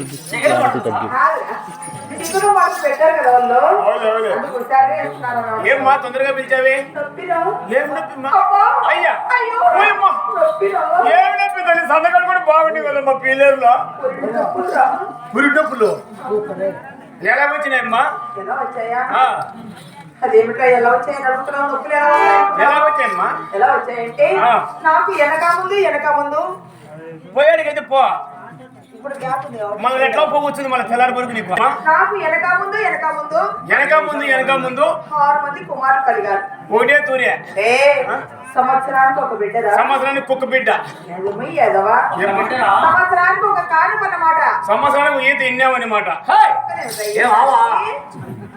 Clarity తగ్గి. అందుకు శారీ వేస్తున్నారు అన్నమాట. ఏమ్మా తొందరగా పిలిచావి? ఏం అబ్బా! అయ్యా? ఏం నొప్పి తల్లి కూడా బాగుంది కదమ్మా పీలేరులో నొప్పులు ఎలా వచ్చినాయమ్మా ఎలా వచ్చాయా అదేమిట్రా ఎలా వచ్చాయని అడుగుతున్నావు నొప్పులు ఎలా వచ్చాయి ఎలా వచ్చాయమ్మా ఎలా వచ్చాయంటే. నాకు వెనక ముందు వెనక ముందు పోయాడికైతే పో మన ఎట్లా పోవచ్చుంది మన తెల్లారి వరకు నీకు? నాకు వెనక ముందు వెనక ముందు. వెనక ముందు వెనక ముందు. ఆరు మంది కుమారులు కలిగారు. ఒకటే తూరే. సంవత్సరానికి ఒక బిడ్డరా సంవత్సరానికి కుక్క బిడ్డ? సంవత్సరానికి ఒక కానుక అన్నమాట సంవత్సరానికి ఈత ఇన్నామన్నమాట?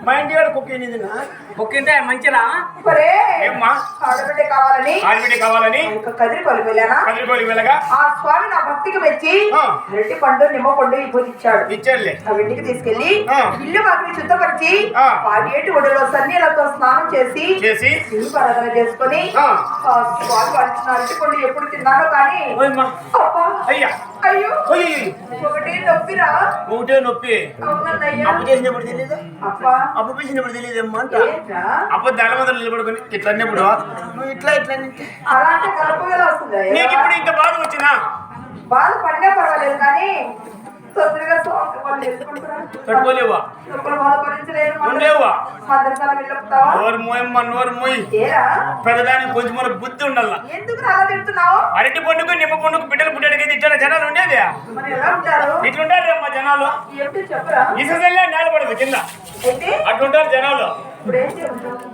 మా ఇంటి గారు కుక్క ఎన్నింది మొక్కింటే మంచిరా ఒరే, ఏమ్మా ఆడబిడ్డ కావాలని ఆడబిడ్డ కావాలని ఒక కదిరి కొలు వెళ్ళానా కదిరికోలి వెళ్ళగా ఆ స్వామి నా భక్తికి మెచ్చి. రెడ్డి పండు నిమ్మ పండు ఇప్పుడు ఇచ్చాడు ఇచ్చారులే ఆ ఇంటికి తీసుకెళ్ళి. ఇల్లు వాకిలి శుద్ధపరిచి ఆ. పాడేటి ఒడిలో సన్నీలతో స్నానం చేసి చేసి దీపారాధన చేసుకొని ఆ. స్వామి వాడిచిన అరటి పండు ఎప్పుడు తిన్నానో కానీ అబ్బా, అయ్యా. అయ్యో. ఒకటి నొప్పిరా? ఒకటే నొప్పి. అప్పు చేసినప్పుడు తెలియదు అప్పు. పిలిచినప్పుడు తెలియదు ఏమ్మా అంట అప్పు దాని మీద నిలబడుకొని ఇట్లా అన్నప్పుడు నువ్వు ఇట్లా ఇట్లా అలాంటి కలపగల వస్తుంది? నీకు ఇప్పుడు ఇంత బాధ వచ్చినా బాధ పడినా పర్వాలేదు కానీ తొందరగా ఉండేవా? నోరు మోయమ్మ నోరు మోయి. పెద్దదానికి కొంచెం మన బుద్ధి ఉండాల? అరటి పండుగ నిమ్మ పండుగ బిడ్డలు పుట్టడానికి ఇట్లా జనాలు ఉండేది? ఇట్లుంటారు అమ్మా జనాలు? ఇససల్లే నేలపడదు కింద. అట్లుంటారు జనాలు.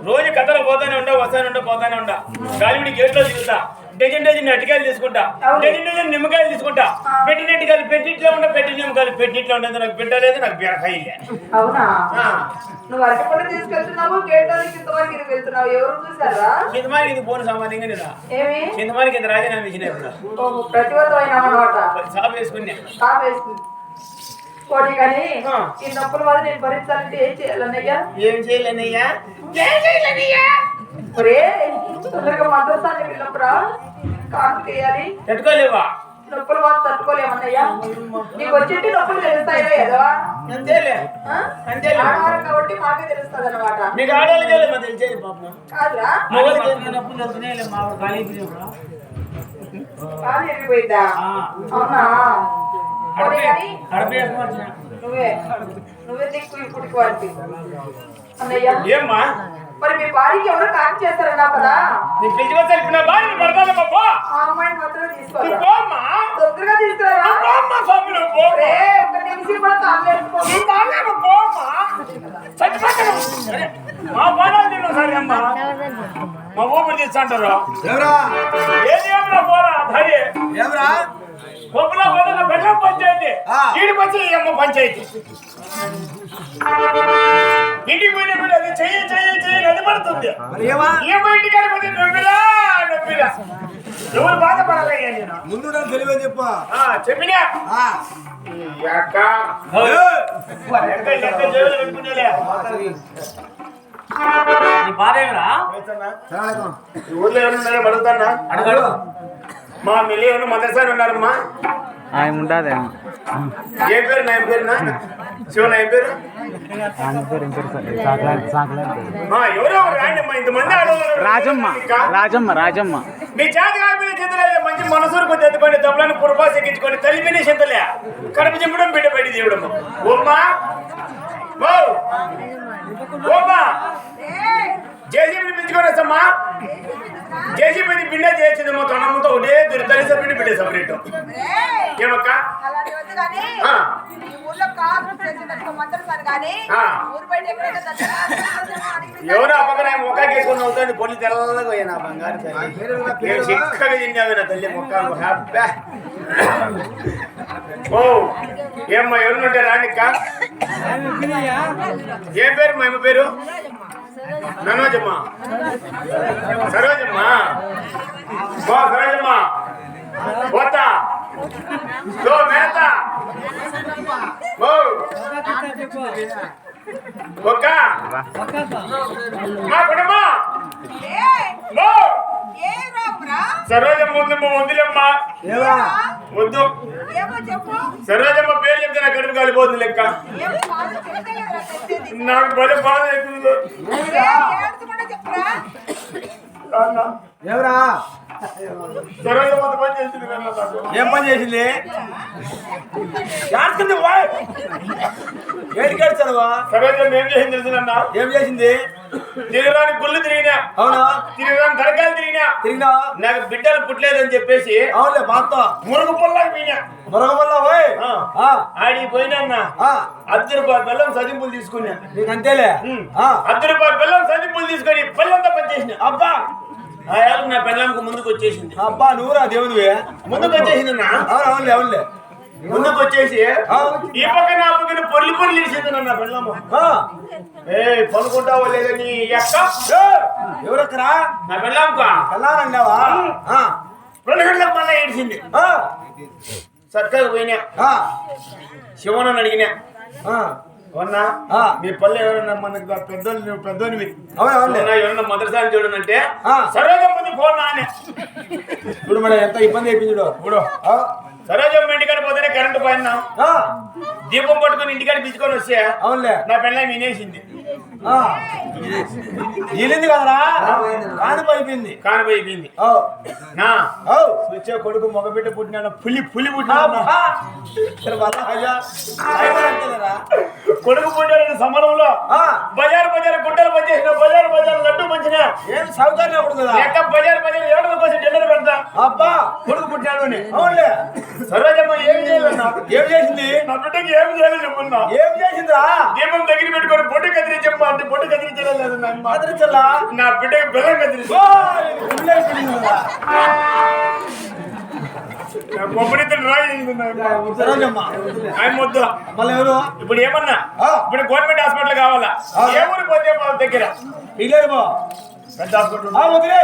రోజు కథలు పోతానే ఉండా వస్తానే ఉండా పోతానే ఉండా. గాలివిడి గేట్లో దిగుతా. డజన్ డజన్ అటికాయలు తీసుకుంటా. డజన్ డజన్ నిమ్మకాయలు తీసుకుంటా. పెట్టిన అటికాయలు పెట్టిట్లో ఉండా పెట్టిన నిమ్మకాయలు పెట్టిట్లో ఉండదు నాకు పెట్టలేదు నాకు బీరకాయ అవునా? నువ్వు అరటిపండు తీసుకెళ్తున్నావు వెళ్తున్నావు? ఎవరు చూసారా చింతమానికి ఇది పోను సామాన్యంగా నేను. ఏమి? చింతమానికి ఇది రాజీనామా ఇచ్చిన ఇప్పుడు. సాపు వేసుకున్నా. కానీ ఆ. ఈ నొప్పుల వల్ల నేను భరించాలంటే ఏం చేయాలన్నయ్యా? ఏం ఏం ఒరే తొందరగా మద్రసాన్ని కాకు చేయాలి తట్టుకోలేవా? నొప్పుల వల్ల తట్టుకోలేమన్నయ్యా నీకు వచ్చేటి నొప్పులు తెలుస్తాయో ఏదో? అంతేలే. అంతేలే. ఆడవారం కాబట్టి మాకే తెలుస్తుంది అనమాట మీకు ఆడవాళ్ళకి వెళ్ళి మా తెలిసేది పాపం కాదురా కాలు అవునా? నువ్వే నువ్వే దిక్కు ఇప్పుడు అన్నయ్య. ఏమ్మా? మరి మీ భార్యకి ఎవరు కాన్ చేస్తారన్నావు కదా? నీ ఇప్పుడు నా భార్య పడతానమ్మా పో? ఆ అమ్మాయిని మాత్రమే నువ్వు తీసుకోరా పోమ్మా. తొందరగా తీసుకురా పోమ్మా స్వామి నువ్వు పో ఒరే, ఒక్క నిమిషం కూడా నువ్వు బాగా నువ్వు పోమ్మా. చచ్చిపోతాను సరే, మా పానాలు తిన్నావు సరే అమ్మా? మా ఊపిరి తీస్తాంటారు ఎవరా ఏది ఏమన్నా పోరా ధైర్య? ఎవరా పొప్పులో పోతున్న బెల్లం పంచాయతీ ఆ. ఈడికి వచ్చి ఈ అమ్మ పంచాయతీ ఇంటికి అది చెయ్యి చెయ్యి చెయ్యి మరి ఏమా? ఇంటికి వెళ్ళిపోతే నొప్పిరా నొప్పిరా ఎవరు బాధపడాలయ్యా నేను. ముందు నాకు తెలివే చెప్పు. ఆ, చెప్పినా? అక్క. పెట్టుకునేలే. ఈ ఊర్లో ఎవరున్నారో అడుగుతానా? అడగడు మా మిలియన్ మదర్సారి ఉన్నారమ్మా. ఆయన ఉండదు ఏ పేరు నా పేరునా? శివ నా పేరు? రాజమ్మ రాజమ్మ రాజమ్మ. మీ చేతి కాపిన చేతులు మంచి మనసూరు కొద్ది ఎత్తుకొని దెబ్బలను పురపాసి ఎక్కించుకొని తలిపిని చింతలే కడుపు చింపడం బిడ్డ బయట దేవుడమ్మ ఓమ్మా జేసీబీని పిలుచుకొని వస్తామ్మా. జేసీబీని బిడ్డ చేసిందమ్మా తొండమ్మతో ఒకటే దురితలి సపరేట్ బిడ్డ సపరేట్. ఏమక్క? ఆ. ఆ. ఎవరు ఆ పక్కన మొక్క కేసుకొని అవుతుంది పొల్లి తెల్లగా పోయినా బంగారు తల్లి. నేను చిక్కగా తిన్నావు నా తల్లి మొక్క. హ్యాపీ ఓ. ఏమ్మా ఎవరుంటే రానిక్క? ఏ పేరు మా పేరు? మనోజమ్మ సరోజమ్మ. ఓ సరోజమ్మ. పోతా. ఓ మేత. ఓ ఒక్క. మా కుటుంబం. సరోజమ్మ ఉంది వద్దులేమ్మా వద్దు. సరోజమ్మ పేరు చెప్తే నా కడుపు కాలిపోతుంది లెక్క. నాకు భలే బాధ అవుతుంది? ఎవరా? ఏం పని చేసింది? యాడుతుంది ఏడికి సరోజమ్మ ఏం చేసింది తెలుసు నాన్న? ఏం చేసింది? తిరగడానికి గుళ్ళు తిరిగినా. అవునా? తిరగడానికి తరకాలు తిరిగినా. తిరిగినా? నాకు బిడ్డలు పుట్టలేదని చెప్పేసి అవునులే మాతో మురుగు పొల్లాకి పోయినా. మరొక వల్ల పోయ్? ఆ. ఆ, ఆడికి పోయినా అర్ధ రూపాయల బెల్లం సదింపులు తీసుకున్నా. నీకు అంతేలే? ఆ, అర్ధ రూపాయల బెల్లం సదింపులు తీసుకొని పళ్ళంతా పనిచేసిన. అబ్బా! ఆ ఏళ్ళ నా బెల్లంకు ముందుకు వచ్చేసింది. అబ్బా నువ్వురా దేవునివి. ముందుకు వచ్చేసింది నా అవును అవునులే అవునులే. ముందుకు వచ్చేసి ఈ పక్కన ఆ పక్కన పొర్లి పొర్లి ఇచ్చింది నా ఆ, ఏ పనుకుంటావో లేదని ఎక్క ఏ, ఎవరక్కరా? నా బెల్లంకు వెళ్ళాలన్నావా ఆ, రెండు గంటలకు మళ్ళీ ఏడిచింది. ఆ, చక్కగా పోయినా. శివనని అడిగినా. అవునా. మీ పల్లె ఎవరన్నా మనకు పెద్దోళ్ళు నువ్వు పెద్దోనివి. అవునా, ఎవరన్నా మొదటిసారి చూడనంటే ఆ. సరోజమ్మది ఫోన్ నానే. చూడు మరి ఎంత ఇబ్బంది అయిపోయింది చూడు. ఇప్పుడు సరోజమ్మ ఇంటికాడ పోతేనే కరెంటు పోయినా దీపం పట్టుకొని ఇంటికాడ పిలుచుకొని వస్తే అవునులే. నా పెళ్ళ వినేసింది. ఈలింది కదరా? కానిపోయింది ఓ, వచ్చే కొడుకు మగబిడ్డ పుట్టిన పులి పులి పుట్టిన? కొడుకు పుట్టిన సమరంలో ఆ, బజార్ బజార్ గుడ్డలు పనిచేసిన బజార్ బజార్ లడ్డు పంచిన. ఏం సౌకర్యం అప్పుడు కదా? ఎక్క బజార్ బజార్ ఏడల కోసం డిన్నర్ పెడతా. అబ్బా. కొడుకు పుట్టాడు అని. అవునులే. సరోజమ్మ ఏం చేయాలన్నా ఏం చేసింది? నా బిడ్డకి ఏం చేయాలో చెప్పున్నా. ఏం చేసిందిరా? దీపం దగ్గర పెట్టుకొని బొట్టు కత్తిరించమ్మా అంటే బొట్టు కత్తిరించలేదు నా అమ్మ. మాత్రించల్లా నా బిడ్డకి బెల్లం కత్తిరించు నా కొబ్బరితో రాయి సరోజమ్మ ఆయన ముద్దు మళ్ళీ ఎవరు ఇప్పుడు ఏమన్నా ఆ. ఇప్పుడు గవర్నమెంట్ హాస్పిటల్ కావాలా ఆ. ఏ ఊరు పోతే వాళ్ళ దగ్గర పిల్లలు బా పెద్ద హాస్పిటల్ వదిలే.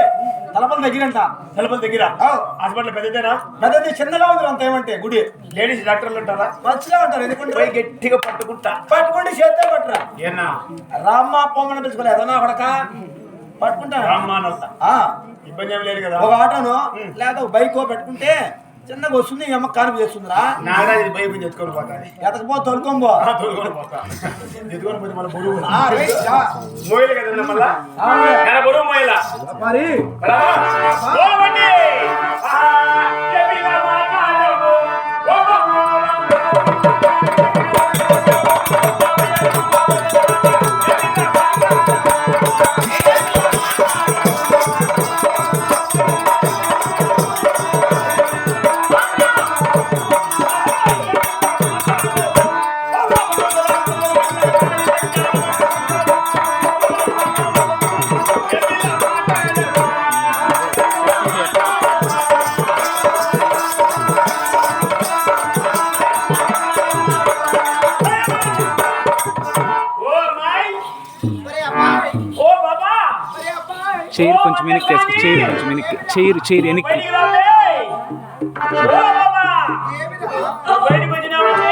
తలపల దగ్గరంట. తలుపుల దగ్గర. హాస్పిటల్ పెద్దదేనా? పెద్దది చిన్నగా ఉంది అంత ఏమంటే గుడి. లేడీస్ డాక్టర్లు ఉంటారా? మంచిగా ఉంటారు. ఎందుకంటే పోయి గట్టిగా పట్టుకుంటా. పట్టుకుంటే చేస్తే పట్టరా. ఏనా? రామ్మ పొమ్మని పిలుచుకోలే. ఎదనా కొడక. పట్టుకుంటా. రామ్మానంత ఆ, ఇబ్బంది ఏం లేదు కదా. ఒక ఆటోను లేదా బైక్ పెట్టుకుంటే చిన్నగా వస్తుంది అమ్మ కానుపు చేస్తుందిరా. నాడా ఇది భయం ఎత్తుకొని పోతాను ఎతకపో తొలుకోబో తోలుకొని పోతా. ఎత్తుకొని పోతే మన బరువు. మోయలు కదా మళ్ళా? మోయలా? మరి? చైర్ కొంచెం వెనక్కి వేసుకో చైర్ కొంచెం వెనక్కి చైర్ చైర్ వెనక్కి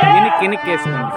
వెనక్కి వెనక్కి వేసుకోండి?